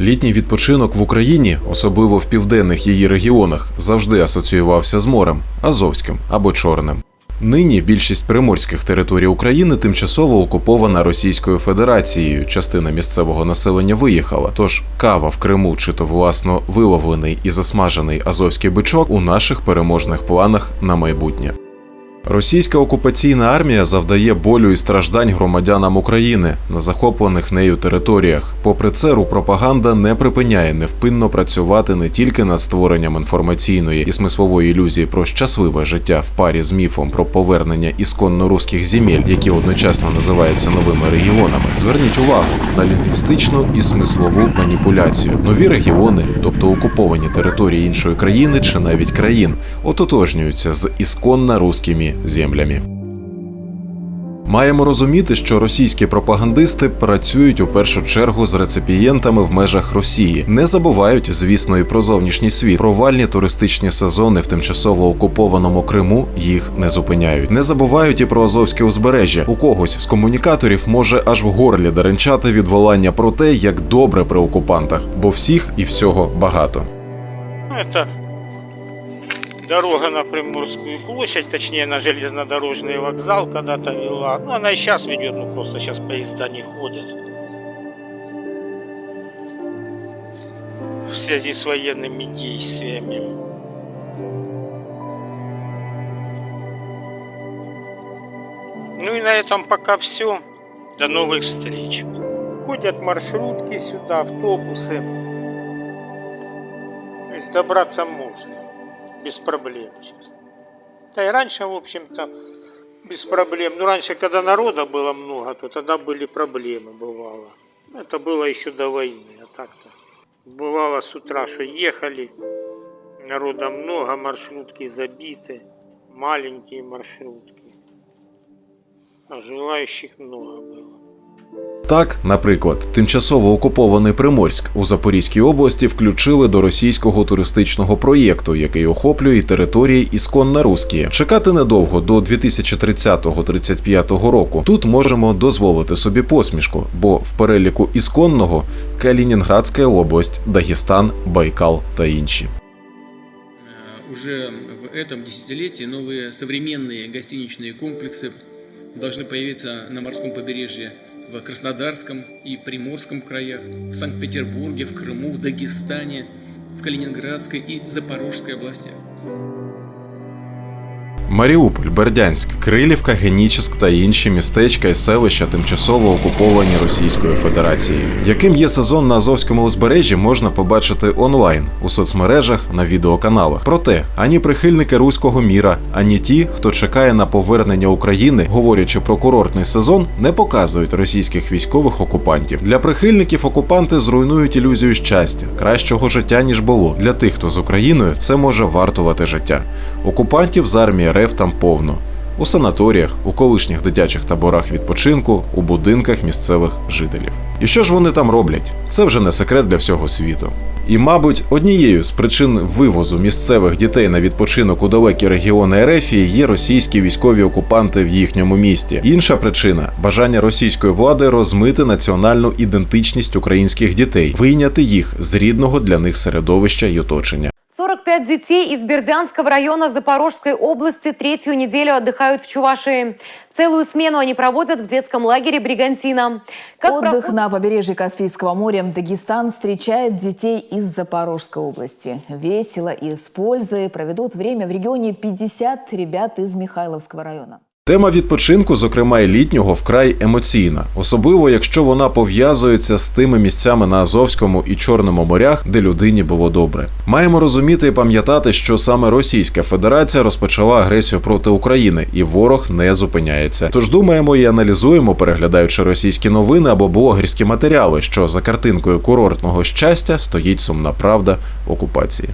Літній відпочинок в Україні, особливо в південних її регіонах, завжди асоціювався з морем Азовським або Чорним. Нині більшість приморських територій України тимчасово окупована Російською Федерацією. Частина місцевого населення виїхала. Тож кава в Криму чи то власно виловлений і засмажений азовський бичок у наших переможних планах на майбутнє. Російська окупаційна армія завдає болю і страждань громадянам України на захоплених нею територіях. Попри це, рупропаганда не припиняє невпинно працювати не тільки над створенням інформаційної і смислової ілюзії про щасливе життя в парі з міфом про повернення ісконно руських земель, які одночасно називаються новими регіонами. Зверніть увагу на лінгвістичну і смислову маніпуляцію. Нові регіони, тобто окуповані території іншої країни чи навіть країн, ототожнюються з ісконно руськими землями. Маємо розуміти, що російські пропагандисти працюють у першу чергу з реципієнтами в межах Росії. Не забувають, звісно, і про зовнішній світ. Провальні туристичні сезони в тимчасово окупованому Криму їх не зупиняють. Не забувають і про Азовське узбережжя. У когось з комунікаторів може аж в горлі деренчати від волання про те, як добре при окупантах, бо всіх і всього багато. Это дорога на Приморскую площадь, точнее на железнодорожный вокзал когда-то вела. Ну, она и сейчас ведет, ну просто сейчас поезда не ходят. В связи с военными действиями. Ну и на этом пока все. До новых встреч. Ходят маршрутки сюда, автобусы. То есть добраться можно без проблем сейчас. Да и раньше, в общем-то, без проблем. Ну, раньше, когда народа было много, то тогда были проблемы, бывало. Это было еще до войны, а так-то. Бывало с утра, что ехали, народа много, маршрутки забиты, маленькие маршрутки. А желающих много было. Так, наприклад, тимчасово окупований Приморськ у Запорізькій області включили до російського туристичного проєкту, який охоплює території ісконно русські. Чекати недовго до 2030-35 року. Тут можемо дозволити собі посмішку, бо в переліку ісконного Калінінградська область, Дагестан, Байкал та інші. Э, Уже в этом десятилетии новые современные гостиничные комплексы должны появиться на морском побережье в Краснодарском и Приморском краях, в Санкт-Петербурге, в Крыму, в Дагестане, в Калининградской и Запорожской областях. Маріуполь, Бердянськ, Крилівка, Генічеськ та інші містечка і селища тимчасово окуповані Російською Федерацією. Яким є сезон на Азовському узбережжі, можна побачити онлайн у соцмережах на відеоканалах. Проте ані прихильники руського міра, ані ті, хто чекає на повернення України, говорячи про курортний сезон, не показують російських військових окупантів. Для прихильників окупанти зруйнують ілюзію щастя, кращого життя ніж було. Для тих, хто з Україною, це може вартувати життя. Окупантів з армії РФ там повно. У санаторіях, у колишніх дитячих таборах відпочинку, у будинках місцевих жителів. І що ж вони там роблять? Це вже не секрет для всього світу. І, мабуть, однією з причин вивозу місцевих дітей на відпочинок у далекі регіони Ерефії є російські військові окупанти в їхньому місті. Інша причина бажання російської влади розмити національну ідентичність українських дітей, вийняти їх з рідного для них середовища й оточення. 45 детей из Бердянского района Запорожской области третью неделю отдыхают в Чувашии. Целую смену они проводят в детском лагере «Бригантина». Как Отдых проходит- на побережье Каспийского моря Дагестан встречает детей из Запорожской области. Весело и с пользой проведут время в регионе 50 ребят из Михайловского района. Тема відпочинку, зокрема і літнього, вкрай емоційна, особливо якщо вона пов'язується з тими місцями на Азовському і Чорному морях, де людині було добре. Маємо розуміти і пам'ятати, що саме Російська Федерація розпочала агресію проти України, і ворог не зупиняється. Тож думаємо і аналізуємо, переглядаючи російські новини або блогерські матеріали, що за картинкою курортного щастя стоїть сумна правда окупації.